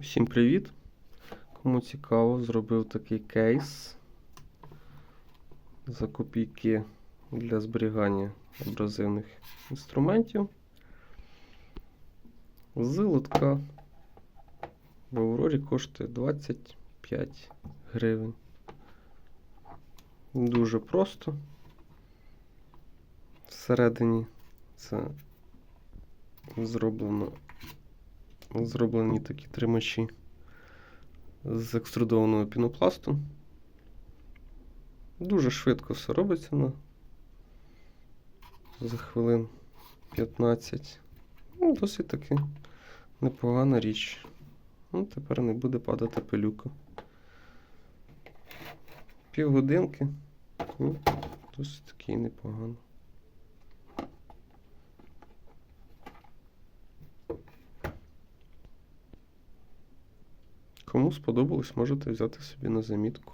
Всім привіт! Кому цікаво, зробив такий кейс за копійки для зберігання абразивних інструментів з. В Аврорі коштує 25 гривень. Дуже просто. Всередині це зроблено зроблені такі тримачі з екструдованого пінопласту. Дуже швидко все робиться на за хвилин 15. Ну, досить таки непогана річ. Ну, тепер не буде падати пилюка. Півгодинки. Ну, досить таки непогано. Кому сподобалось, можете взяти собі на замітку.